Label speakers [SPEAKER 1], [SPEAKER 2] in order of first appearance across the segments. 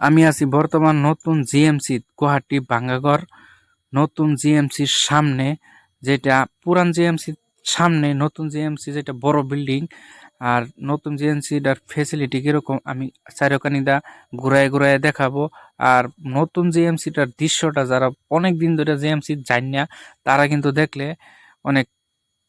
[SPEAKER 1] আমি আছি বর্তমান নতুন জিএমসি গুয়াহাটি বাঙ্গাগড়। নতুন জিএমসির সামনে যেটা, পুরান জিএমসির সামনে নতুন জিএমসি যেটা বড় বিল্ডিং, আর নতুন জিএমসিটার ফেসিলিটি কীরকম আমি চারকানিদা ঘুরায় ঘুরায় দেখাবো। আর নতুন জিএমসিটার দৃশ্যটা যারা অনেক দিন ধরে জিএমসি জানি না, তারা কিন্তু দেখলে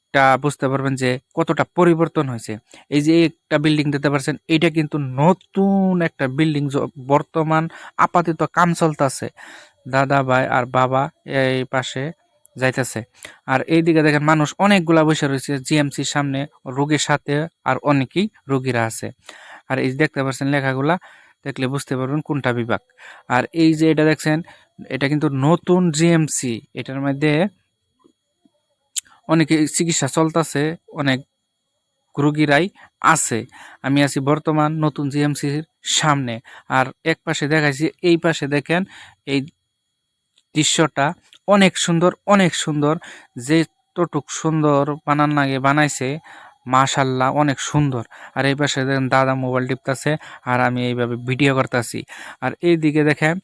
[SPEAKER 1] অনেকটা বুঝতে পারবেন যে কতটা পরিবর্তন হয়েছে। এই যে একটা বিল্ডিং দেখতে পারছেন, এইটা কিন্তু নতুন একটা বিল্ডিং বর্তমান আপাতত কাম চলতেছে। দাদা ভাই আর বাবা এই পাশে যাইতেছে। আর এইদিকে দেখেন মানুষ অনেকগুলা বসে রয়েছে জিএমসির সামনে রোগীর সাথে আর অনেকেই রোগীরা আছে। আর এই দেখতে পাচ্ছেন লেখাগুলা, দেখলে বুঝতে পারবেন কোনটা বিভাগ। আর এই যে এটা দেখছেন, এটা কিন্তু নতুন জিএমসি এটার মধ্যে অনেকে চিকিৎসা চলতেছে, অনেক রুগীরাই আছে। আমি আছি বর্তমান নতুন জিএমসির সামনে। আর এক পাশে দেখাইছি, এই পাশে দেখেন এই দৃশ্যটা অনেক সুন্দর অনেক সুন্দর। যে তটুক সুন্দর বানান লাগে বানাইছে, মাশাল্লাহ অনেক সুন্দর। আর এই পাশে দেখেন দাদা মোবাইল টিপতেছে, আর আমি এইভাবে ভিডিও করতেছি। আর এই দিকে দেখেন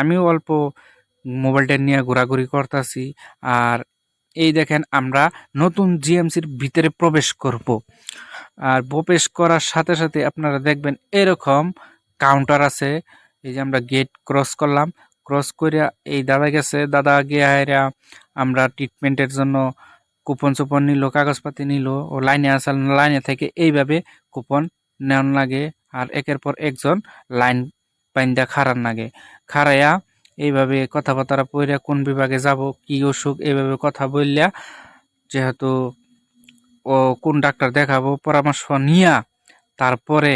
[SPEAKER 1] আমিও অল্প মোবাইলটা নিয়ে ঘোরাঘুরি করতেছি। আর এই দেখেন আমরা নতুন জিএমসির ভিতরে প্রবেশ করব। আর প্রবেশ করার সাথে সাথে আপনারা দেখবেন এরকম কাউন্টার আছে। এই যে আমরা গেট ক্রস করলাম। ক্রস করে এই দাদা গেছে, দাদা গিয়ে আমরা ট্রিটমেন্টের জন্য কুপন চুপন নিল, কাগজপাতি নিল, ও লাইনে আসাল লাইনে থেকে এইভাবে কুপন নেওয়ান লাগে। আর একের পর একজন লাইন পাইন্দা খারান লাগে। খারাইয়া এইভাবে কথাবার্তা পড়িয়া কোন বিভাগে যাব, কি অসুখ, এইভাবে কথা বললিয়া যেহেতু ও কোন ডাক্তার দেখাবো, পরামর্শ নিয়া তারপরে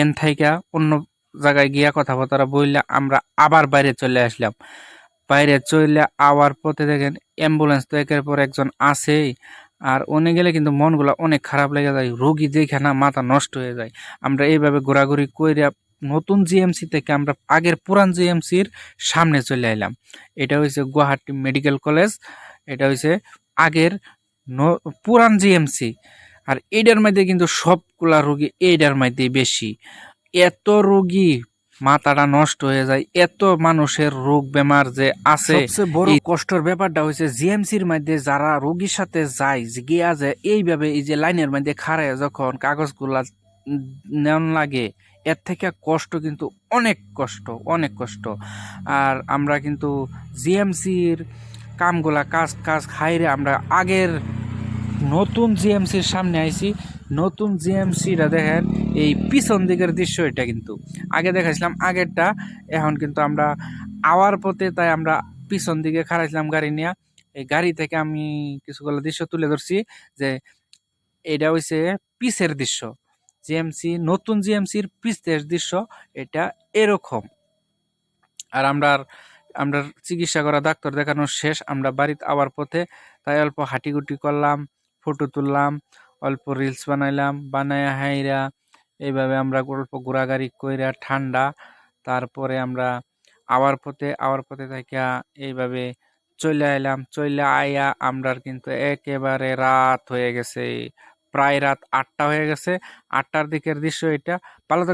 [SPEAKER 1] এন থাইকা অন্য জায়গায় গিয়া কথাবার্তা বললে আমরা আবার বাইরে চলে আসলাম। বাইরে চলে আওয়ার পথে দেখেন অ্যাম্বুলেন্স তো একের পর একজন আসেই আর উনি গেলে কিন্তু মনগুলো অনেক খারাপ লেগে যায়, রোগী দেখে না মাথা নষ্ট হয়ে যায়। আমরা এইভাবে ঘোরাঘুরি কইরা নতুন জিএমসি থেকে আমরা আগের পুরান জিএমসির সামনে চলে এলাম। এটা হয়েছে গুয়াহাটি মেডিকেল কলেজ এটা হয়েছে আগের পুরান জিএমসি আর এইটার মধ্যে কিন্তু সবগুলা রোগী এইটার মধ্যে বেশি। এত রোগী মাথাটা নষ্ট হয়ে যায় এত মানুষের রোগ বেমার যে আছে। সবচেয়ে বড় কষ্টের ব্যাপারটা হয়েছে জিএমসির মধ্যে যারা রোগীর সাথে যায় গিয়া যায় এইভাবে এই যে লাইনের মধ্যে খাড়ায় যখন কাগজগুলা নেওয়ান লাগে এর থেকে কষ্ট কিন্তু অনেক কষ্ট অনেক কষ্ট। আর আমরা কিন্তু জিএমসির কামগুলা কাজ কাজ খাইরে আমরা আগের নতুন জিএমসির সামনে আইছি। নতুন জিএমসিটা দেখেন, এই পিছন দিকের দৃশ্য এটা কিন্তু। আগে দেখাইছিলাম, আগেরটা, এখন কিন্তু আমরা আওয়ার পথে তাই আমরা পিছন দিকে খাড়াইছিলাম গাড়ি নিয়ে। এই গাড়ি থেকে আমি কিছুগুলো দৃশ্য তুলে ধরছি যে, এটা হইছে পিসের দৃশ্য। জিএমসি নতুন জিএমসির পিসের দৃশ্য, এটা এরকম। আর আমরা আমরা চিকিৎসা করা ডাক্তার দেখানো শেষ, আমরা বাড়িতে আবার পথে, তাই অল্প হাঁটিগুটি করলাম, ফটো তুললাম, অল্প রিলস বানাইলাম, বানায় হাইরা, এইভাবে আমরা অল্প ঘোরাঘুরি কইরা ঠান্ডা, তারপরে আমরা আওয়ার পথে আওয়ার পথে থেকে এইভাবে চলে আইলাম চলে আইয়া আমরা কিন্তু একেবারে রাত হয়ে গেছে। প্রায় রাত আটটা হয়ে গেছে। আটটার দিকের দৃশ্য এটা। ভালো